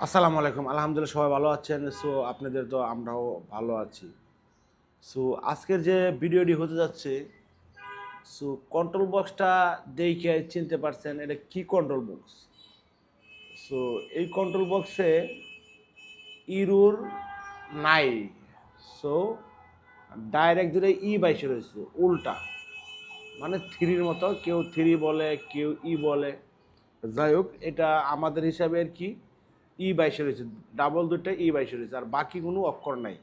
আসসালামু আলাইকুম। আলহামদুলিল্লাহ সবাই ভালো আছেন। সো আপনাদের তো আমরাও ভালো আছি। সো আজকের যে ভিডিওটি হতে যাচ্ছে, সো কন্ট্রোল বক্সটা দেখে চিনতে পারছেন এটা কি কন্ট্রোল বক্স সো এই কন্ট্রোল বক্সে ইরুর নাই। সো ডাইরেক্ট ধরে ই বাইশে রয়েছে, উল্টা। মানে থ্রির মতো, কেউ থ্রি বলে, কেউ ই বলে। যাই হোক, এটা আমাদের হিসাবে আর কি ই বাইশে রয়েছে ডাবল দুটো ই বাইশে রয়েছে, আর বাকি কোনো অক্ষর নাই।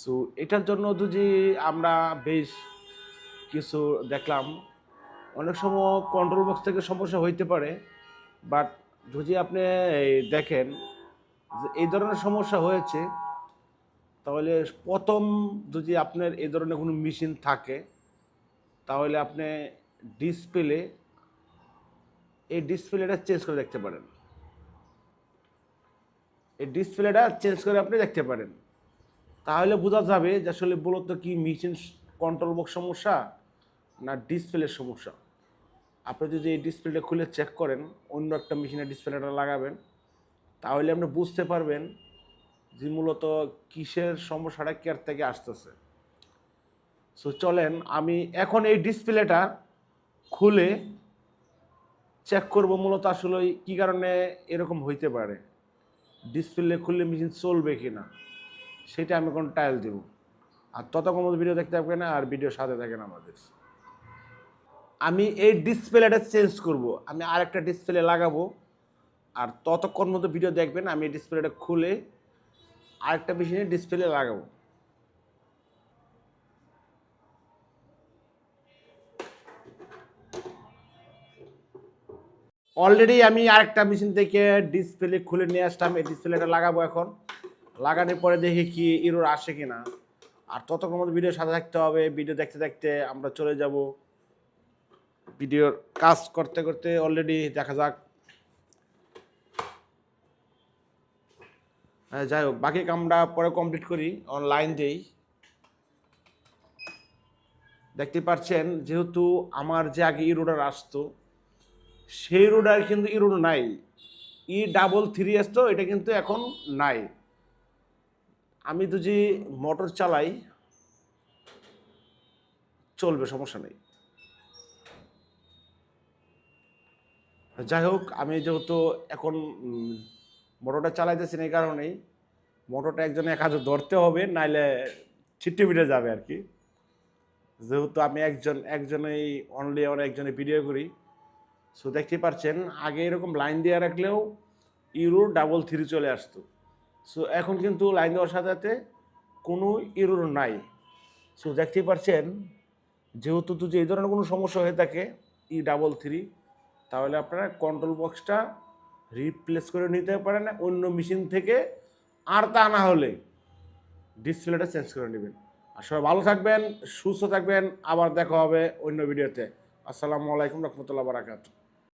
সো এটার জন্য যদি আমরা বেশ কিছু দেখলাম, অনেক সময় কন্ট্রোল বক্স থেকে সমস্যা হইতে পারে বাট যদি আপনি দেখেন যে এই ধরনের সমস্যা হয়েছে, তাহলে প্রথম যদি আপনার এই ধরনের কোনো মেশিন থাকে, তাহলে আপনি ডিসপ্লে এই ডিসপ্লেটা চেঞ্জ করে দেখতে পারেন। এই ডিসপ্লেটা চেঞ্জ করে আপনি দেখতে পারেন। তাহলে বোঝা যাবে যে আসলে মূলত কি মেশিন কন্ট্রোল বক্স সমস্যা না ডিসপ্লের সমস্যা। আপনি যদি এই ডিসপ্লেটা খুলে চেক করেন, অন্য একটা মেশিনের ডিসপ্লেটা লাগাবেন, তাহলে আপনি বুঝতে পারবেন যে মূলত কিসের সমস্যাটা কেয়ার থেকে আসতেছে। সো চলেন আমি এখন এই ডিসপ্লেটা খুলে চেক করব মূলত আসলে কী কারণে এরকম হইতে পারে। ডিসপ্লে খুললে মেশিন চলবে কি না সেটা আমি কোনো টাইল দেবো। আর ততক্ষণ ভিডিও দেখতে পাবে না, আর ভিডিও সাথে থাকে না আমাদের। আমি এই ডিসপ্লেটা চেঞ্জ করব, আমি আরেকটা ডিসপ্লে লাগাবো, আর ততক্ষণ মতো ভিডিও দেখবেন, আমি এই ডিসপ্লেটা খুলে আরেকটা মেশিনে ডিসপ্লে লাগাবো। অলরেডি আমি আরেকটা মেশিন থেকে ডিসপ্লে খুলে নিয়ে আসলাম। এই ডিসপ্লেটা লাগাবো এখন। লাগানোর পরে দেখি কি ইরোর আসে কি না আর ততক্ষণ মতো ভিডিও সাথে থাকতে হবে। ভিডিও দেখতে দেখতে আমরা চলে যাব। ভিডিওর কাজ করতে করতে অলরেডি দেখা যাক। হ্যাঁ, যাই হোক বাকি কামটা পরে কমপ্লিট করি অনলাইন দেই। দেখতে পাচ্ছেন যেহেতু আমার যে আগে ইরোডার আসতো সেই রোডার কিন্তু ইরোড নাই। ই ডাবল থ্রি এস তো, এটা কিন্তু এখন নাই। আমি তো যে মোটর চালাই, চলবে, সমস্যা নেই। যাই হোক, আমি যেহেতু এখন মোটরটা চালাইতেছি না এই কারণেই মোটরটা একজনে এক হাতে ধরতে হবে, নাইলে ছিট্টে পিটে যাবে আর কি। যেহেতু আমি একজন, একজনেই অনলি আমার একজনে ভিডিও করি সো দেখতে পাচ্ছেন আগে এরকম লাইন দিয়ে রাখলেও ইউরো ডাবল থ্রি চলে আসতো। সো এখন কিন্তু লাইন দেওয়ার সাথে সাথে কোনো ইউরোর নাই। সো দেখতে পাচ্ছেন যেহেতু যদি এই ধরনের কোনো সমস্যা হয়ে থাকে ই ডাবল থ্রি তাহলে আপনারা কন্ট্রোল বক্সটা রিপ্লেস করে নিতে পারেন, অন্য মেশিন থেকে আর তা না হলে ডিসপ্লেটা চেঞ্জ করে নেবেন। আর সবাই ভালো থাকবেন, সুস্থ থাকবেন, আবার দেখা হবে অন্য ভিডিওতে আসসালামু আলাইকুম রহমতুল্লাহ বারাকাতু